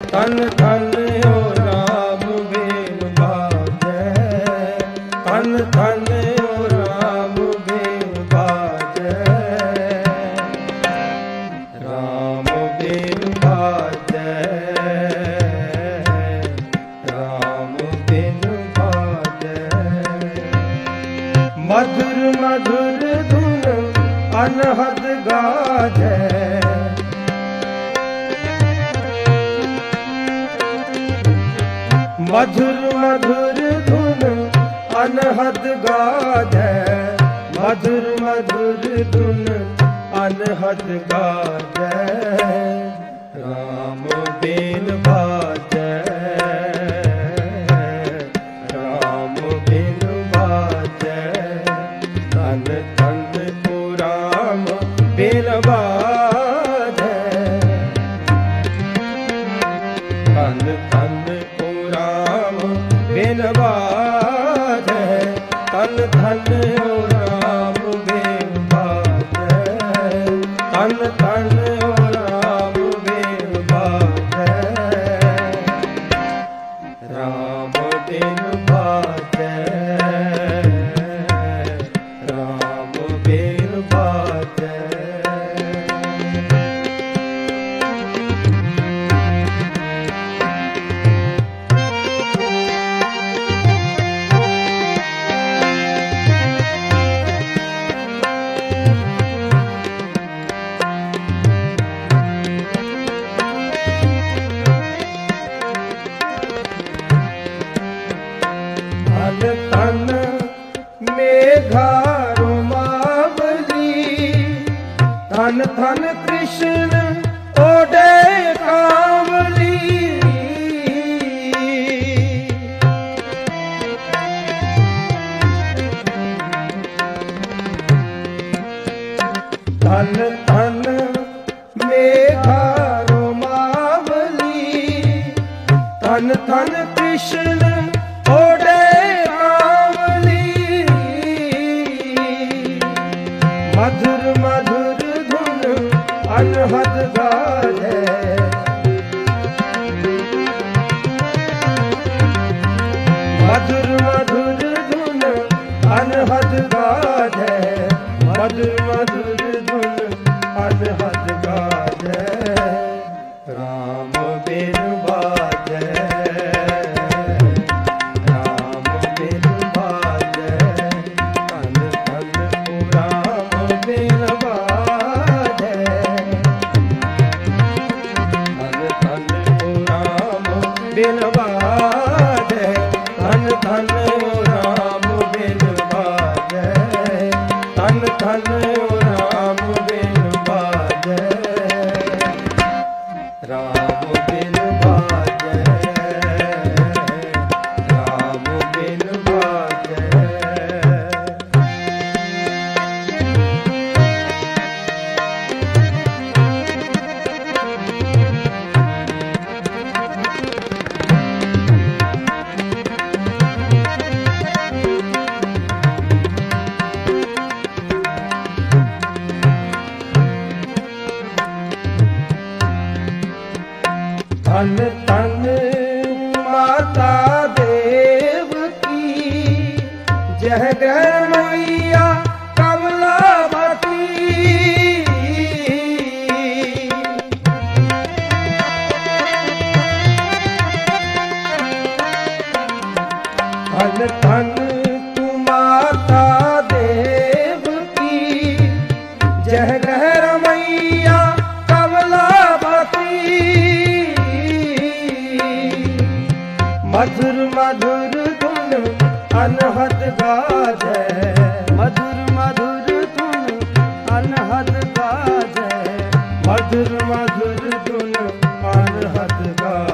ਤਨ ਤਨ ਓ ਰਾਮ ਬੇਨ ਬਾਜੈ। ਤਨ ਤਨ ਓ ਰਾਮ ਬੇਨ ਬਾਜੈ। ਰਾਮ ਬੇਨ ਬਾਜੈ। ਰਾਮ ਬੇਨ ਬਾਜੈ। ਮధుਰ ਮధుਰ ਧੁਨ ਅਨਹਦ ਗਾਜੈ। ਮਧੁਰ ਮਧੁਰ ਧੁਨ ਅਨਹਦ ਗਾਜੈ ਮਧੁਰ ਮਧੁਰ ਧੁਨ ਅਨਹਦ ਗਾਜੈ RAM ਬੇਨ ਬਾਜੈ RAM ਬੇਨ ਬਾਜੈ ਤਨ ਤਨ ਕੋ RAM ਬੇਨ ਧਨ ਧਨ ਧਨ ਕ੍ਰਿਸ਼ਨ ਓਡੇ ਕਾਮਲੀ ਧਨ ਧਨ ਮੇਘਾ ਰੁਮਾਵਲੀ ਧਨ ਧਨ ਕ੍ਰਿਸ਼ਨ मधुर मधुर धुन अनहद गाजे मधुर मधुर धुन अनहद गाजे मधुर मधुर ਰਾਮ मधुर मधुर गुण अनहद गाज मधुर मधुर गुण अनहद गाज मधुर मधुर गुण अनहद गाज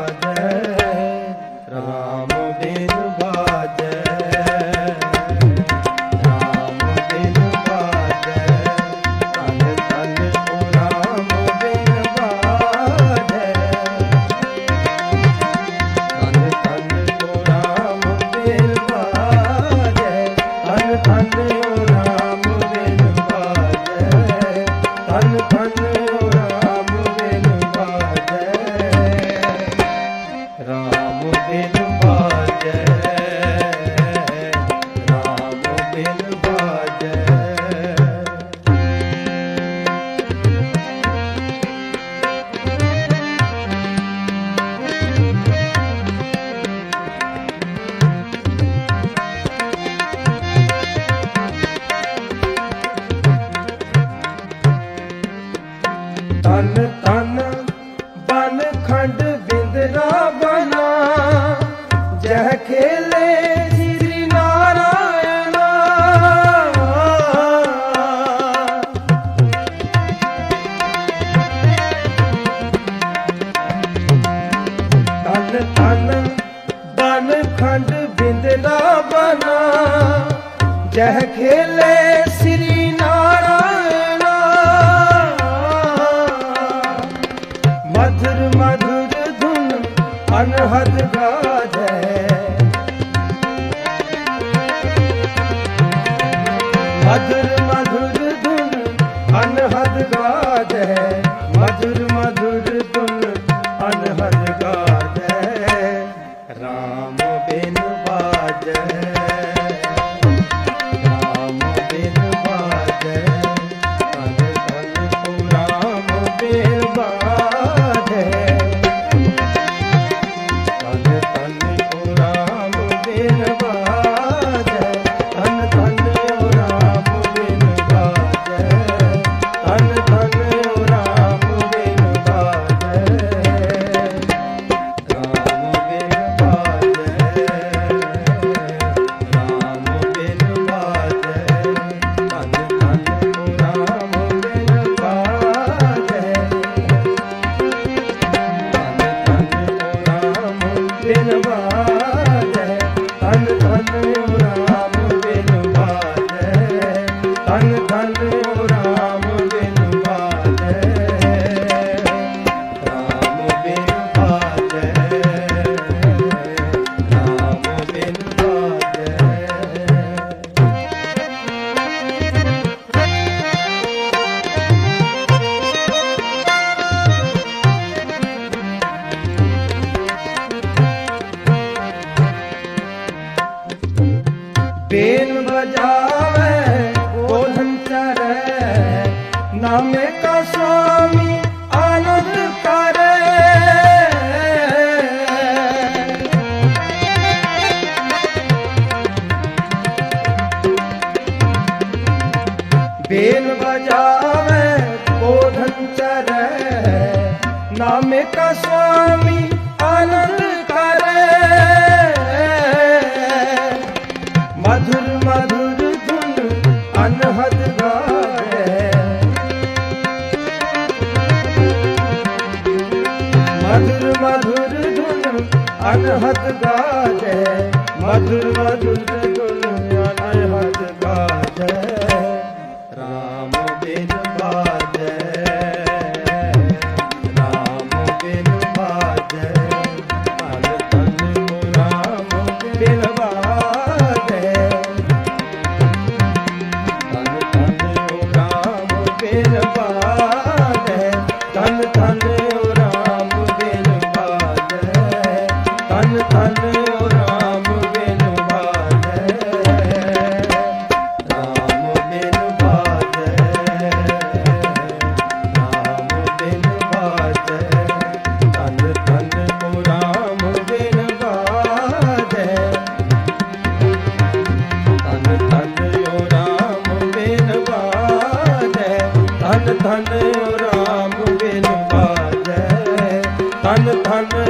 தன் ਅਨਹਦ ਗਾਜੈ ਅਨਹਦ ਧਨ ਧਨ